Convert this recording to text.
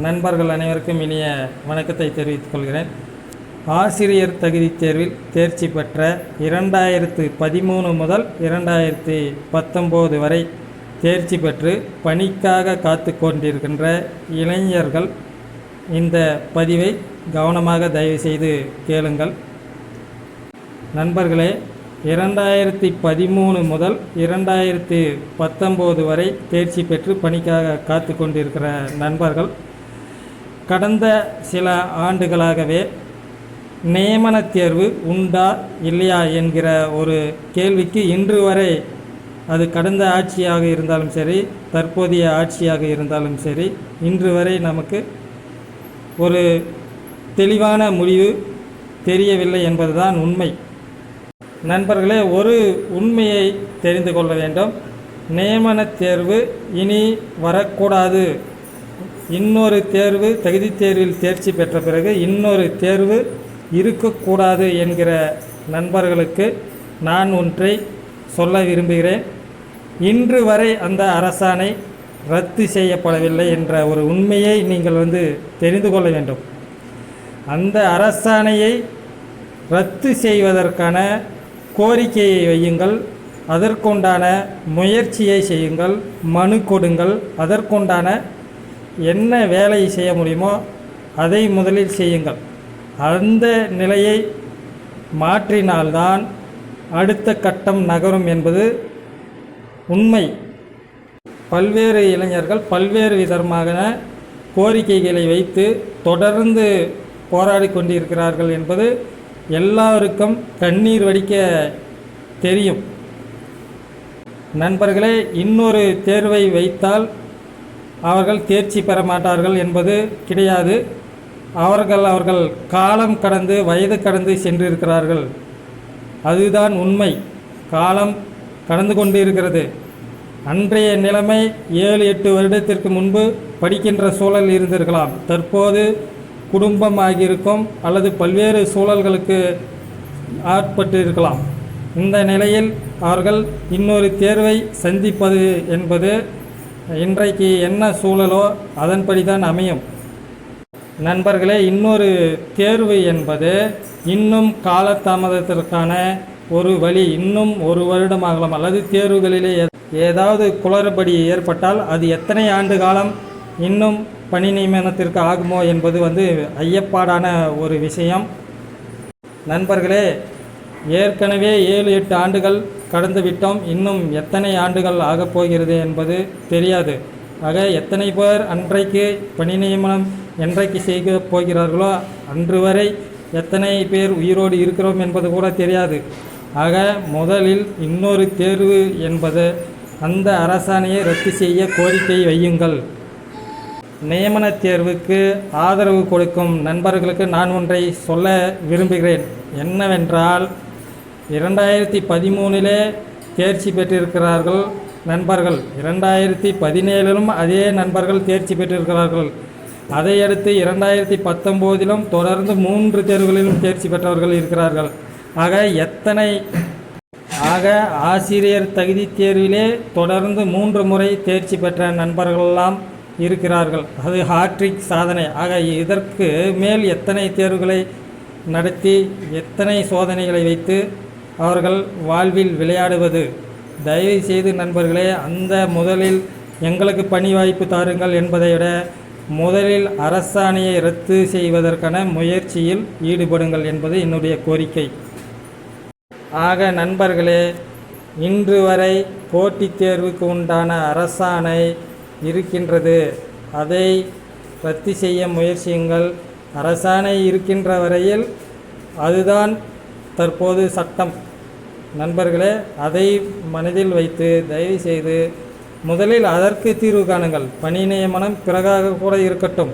நண்பர்கள் அனைவருக்கும் இனிய வணக்கத்தை தெரிவித்துக் கொள்கிறேன். ஆசிரியர் தகுதி தேர்வில் தேர்ச்சி பெற்ற இரண்டாயிரத்து பதிமூணு முதல் இரண்டாயிரத்தி பத்தொம்போது வரை தேர்ச்சி பெற்று பணிக்காக காத்து கொண்டிருக்கின்ற இளைஞர்கள் இந்த பதிவை கவனமாக தயவு செய்து கேளுங்கள். நண்பர்களே இரண்டாயிரத்தி பதிமூணு முதல் இரண்டாயிரத்தி பத்தொம்போது வரை தேர்ச்சி பெற்று பணிக்காக காத்து கொண்டிருக்கிற நண்பர்கள் கடந்த சில ஆண்டுகளாகவே நியமனத் தேர்வு உண்டா இல்லையா என்கிற ஒரு கேள்விக்கு இன்று வரை அது கடந்த ஆட்சியாக இருந்தாலும் சரி தற்போதைய ஆட்சியாக இருந்தாலும் சரி இன்று வரை நமக்கு ஒரு தெளிவான முடிவு தெரியவில்லை என்பதுதான் உண்மை. நண்பர்களே ஒரு உண்மையை தெரிந்து கொள்ள வேண்டும். நியமனத் தேர்வு இனி வரக்கூடாது. இன்னொரு தேர்வு தகுதி தேர்வில் தேர்ச்சி பெற்ற பிறகு இன்னொரு தேர்வு இருக்கக்கூடாது என்கிற நண்பர்களுக்கு நான் ஒன்றை சொல்ல விரும்புகிறேன். இன்று வரை அந்த அரசாணை ரத்து செய்யப்படவில்லை என்ற ஒரு உண்மையை நீங்கள் வந்து தெரிந்து கொள்ள வேண்டும். அந்த அரசாணையை ரத்து செய்வதற்கான கோரிக்கையை வையுங்கள். அதற்குண்டான முயற்சியை செய்யுங்கள். மனு கொடுங்கள். அதற்குண்டான என்ன வேலை செய்ய முடியுமோ அதை முதலில் செய்யுங்கள். அந்த நிலையை மாற்றினால்தான் அடுத்த கட்டம் நகரும் என்பது உண்மை. பல்வேறு இளைஞர்கள் பல்வேறு விதமான கோரிக்கைகளை வைத்து தொடர்ந்து போராடி கொண்டிருக்கிறார்கள் என்பது எல்லாருக்கும் கண்ணீர் வடிக்க தெரியும். நண்பர்களே இன்னொரு தேர்வை வைத்தால் அவர்கள் தேர்ச்சி பெற மாட்டார்கள் என்பது கிடையாது. அவர்கள் அவர்கள் காலம் கடந்து வயது கடந்து சென்றிருக்கிறார்கள். அதுதான் உண்மை. காலம் கடந்து கொண்டு இருக்கிறது அன்றைய நிலைமை ஏழு எட்டு வருடத்திற்கு முன்பு படிக்கின்ற சூழல் இருந்திருக்கலாம். தற்போது குடும்பம் ஆகியிருக்கும் அல்லது பல்வேறு சூழல்களுக்கு ஆட்பட்டு இருக்கலாம் இந்த நிலையில் அவர்கள் இன்னொரு தேர்வை சந்திப்பது என்பது இன்றைக்கு என்ன சூழலோ அதன்படி தான் அமையும். நண்பர்களே இன்னொரு தேர்வு என்பது இன்னும் காலதாமதத்திற்கான ஒரு வழி இன்னும் ஒரு வருடம் ஆகலாம். அல்லது தேர்வுகளிலே ஏதாவது குளறுபடி ஏற்பட்டால் அது எத்தனை ஆண்டு காலம் இன்னும் பணி நியமனத்திற்கு ஆகுமோ என்பது வந்து ஐயப்பாடான ஒரு விஷயம். நண்பர்களே ஏற்கனவே ஏழு எட்டு ஆண்டுகள் கடந்துவிட்டோம். இன்னும் எத்தனை ஆண்டுகள் ஆகப் போகிறது என்பது தெரியாது. ஆக எத்தனை பேர் அன்றைக்கு பணி நியமனம் என்றைக்கு செய்ய போகிறார்களோ அன்று வரை எத்தனை பேர் உயிரோடு இருக்கிறோம் என்பது கூட தெரியாது. ஆக முதலில் இன்னொரு தேர்வு என்பது அந்த அரசாணையை ரத்து செய்ய கோரிக்கை வையுங்கள். நியமனத் தேர்வுக்கு ஆதரவு கொடுக்கும் நண்பர்களுக்கு நான் ஒன்றை சொல்ல விரும்புகிறேன். என்னவென்றால் இரண்டாயிரத்தி பதிமூணிலே தேர்ச்சி பெற்றிருக்கிறார்கள் நண்பர்கள். இரண்டாயிரத்தி பதினேழிலும் அதே நண்பர்கள் தேர்ச்சி பெற்றிருக்கிறார்கள். அதையடுத்து இரண்டாயிரத்தி பத்தொம்போதிலும் தொடர்ந்து மூன்று தேர்வுகளிலும் தேர்ச்சி பெற்றவர்கள் இருக்கிறார்கள். ஆக எத்தனை ஆக ஆசிரியர் தகுதி தேர்விலே தொடர்ந்து மூன்று முறை தேர்ச்சி பெற்ற நண்பர்களெல்லாம் இருக்கிறார்கள். அது ஹாட்ரிக் சாதனை. ஆக இதற்கு மேல் எத்தனை தேர்வுகளை நடத்தி எத்தனை சோதனைகளை வைத்து அவர்கள் வாழ்வில் விளையாடுவது. தயவு செய்து நண்பர்களே அந்த முதலில் எங்களுக்கு பணி வாய்ப்பு தாருங்கள் என்பதை விட முதலில் அரசாணையை ரத்து செய்வதற்கான முயற்சியில் ஈடுபடுங்கள் என்பது என்னுடைய கோரிக்கை. ஆக நண்பர்களே இன்று வரை போட்டித் தேர்வுக்கு உண்டான அரசாணை இருக்கின்றது. அதை ரத்து செய்ய முயற்சியுங்கள். அரசாணை இருக்கின்ற வரையில் அதுதான் தற்போது சட்டம். நண்பர்களே அதை மனதில் வைத்து தயவு செய்து முதலில் அதற்கு தீர்வு காணுங்கள். பணி நியமனம் பிறகாக கூட இருக்கட்டும்.